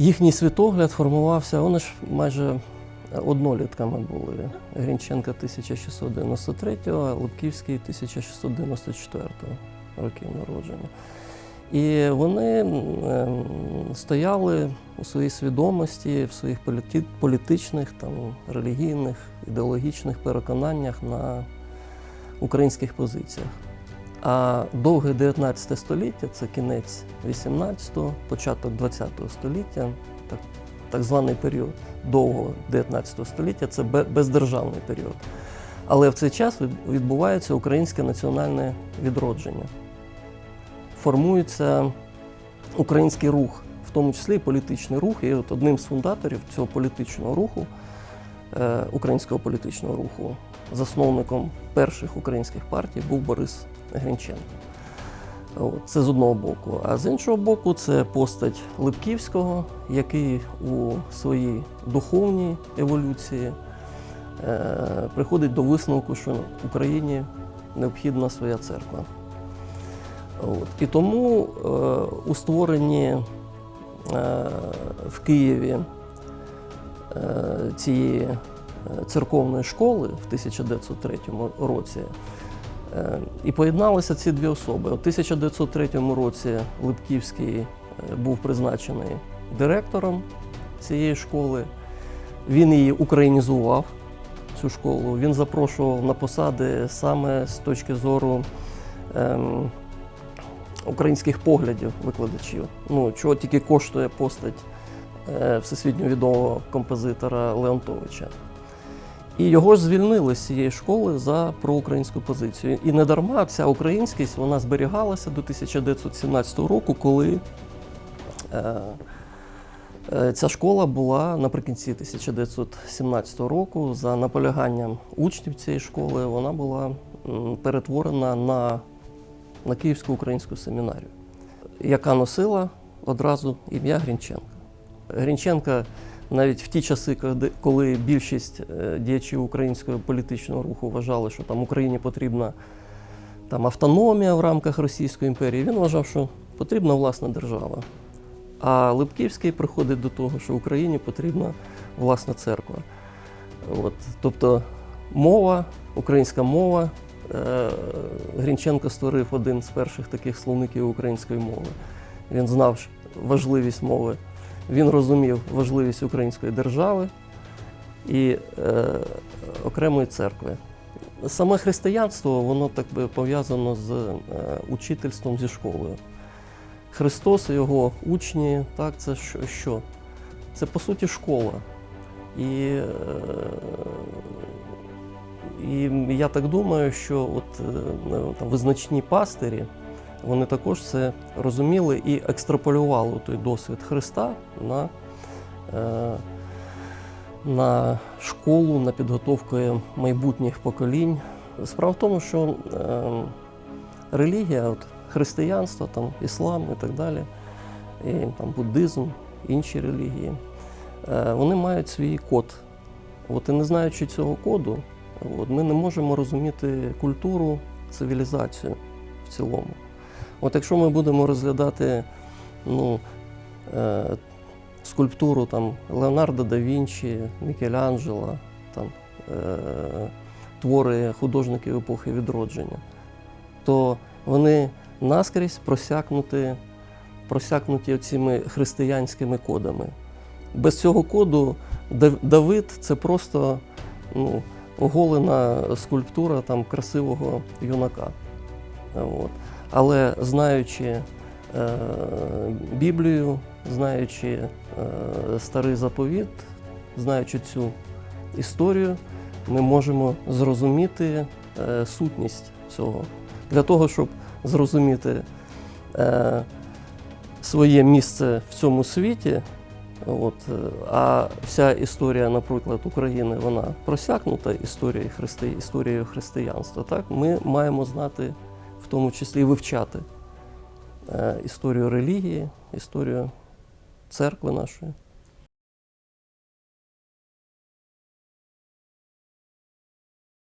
їхній світогляд формувався, вони ж майже однолітками були. Грінченка 1693, а Липківський 1694 років народження. І вони ем, стояли у своїй свідомості, в своїх політичних, там, релігійних, ідеологічних переконаннях на українських позиціях. А довге 19 століття це кінець 18-го, початок 20-го століття, так, так званий період довгого 19 століття це бездержавний період. Але в цей час відбувається українське національне відродження. Формується український рух, в тому числі і політичний рух. І от одним з фундаторів цього політичного руху, е, українського політичного руху, засновником перших українських партій був Борис Грінченко. Це з одного боку. А з іншого боку, це постать Липківського, який у своїй духовній еволюції е, приходить до висновку, що Україні необхідна своя церква. От. І тому е, у створенні е, в Києві цієї церковної школи в 1903 році і поєдналися ці дві особи. У 1903 році Липківський е, був призначений директором цієї школи. Він її українізував, цю школу. Він запрошував на посади саме з точки зору ем, українських поглядів викладачів. Ну, чого тільки коштує постать е, всесвітньо відомого композитора Леонтовича. І його звільнили з цієї школи за проукраїнську позицію. І не дарма ця українськість вона зберігалася до 1917 року, коли е, е, ця школа була наприкінці 1917 року, за наполяганням учнів цієї школи, вона була перетворена на, на Київську українську семінарію, яка носила одразу ім'я Грінченка. Грінченка навіть в ті часи, коли- більшість е, діячів українського політичного руху вважали, що там Україні потрібна там, автономія в рамках Російської імперії, він вважав, що потрібна власна держава. А Липківський приходить до того, що Україні потрібна власна церква. От, тобто мова, українська мова. е, Грінченко створив один з перших таких словників української мови. Він знав важливість мови, він розумів важливість української держави і е, окремої церкви. Саме християнство, воно так би пов'язано з е, учительством зі школою. Христос і його учні, так, це що-? Це по суті школа. І, е, і я так думаю, що от, е, там, визначні пастирі, вони також це розуміли і екстраполювали той досвід Христа на, е, на школу, на підготовку майбутніх поколінь. Справа в тому, що е, релігія, от, християнство, там, іслам і так далі, і там, буддизм, інші релігії, е, вони мають свій код. От, і не знаючи цього коду, от, ми не можемо розуміти культуру, цивілізацію в цілому. От якщо ми будемо розглядати ну, е, скульптуру там, Леонардо да Вінчі, Мікеланджело, там, е, твори художників епохи відродження, то вони наскрізь просякнуті, просякнуті цими християнськими кодами. Без цього коду Давид це просто ну, оголена скульптура там, красивого юнака. От. Але знаючи е, Біблію, знаючи е, старий заповіт, знаючи цю історію, ми можемо зрозуміти е, сутність цього. Для того, щоб зрозуміти своє місце в цьому світі, от, а вся історія, наприклад, України, вона просякнута історією, христи, історією християнства. Так? Ми маємо знати, тому числі вивчати е, історію релігії, історію церкви нашої.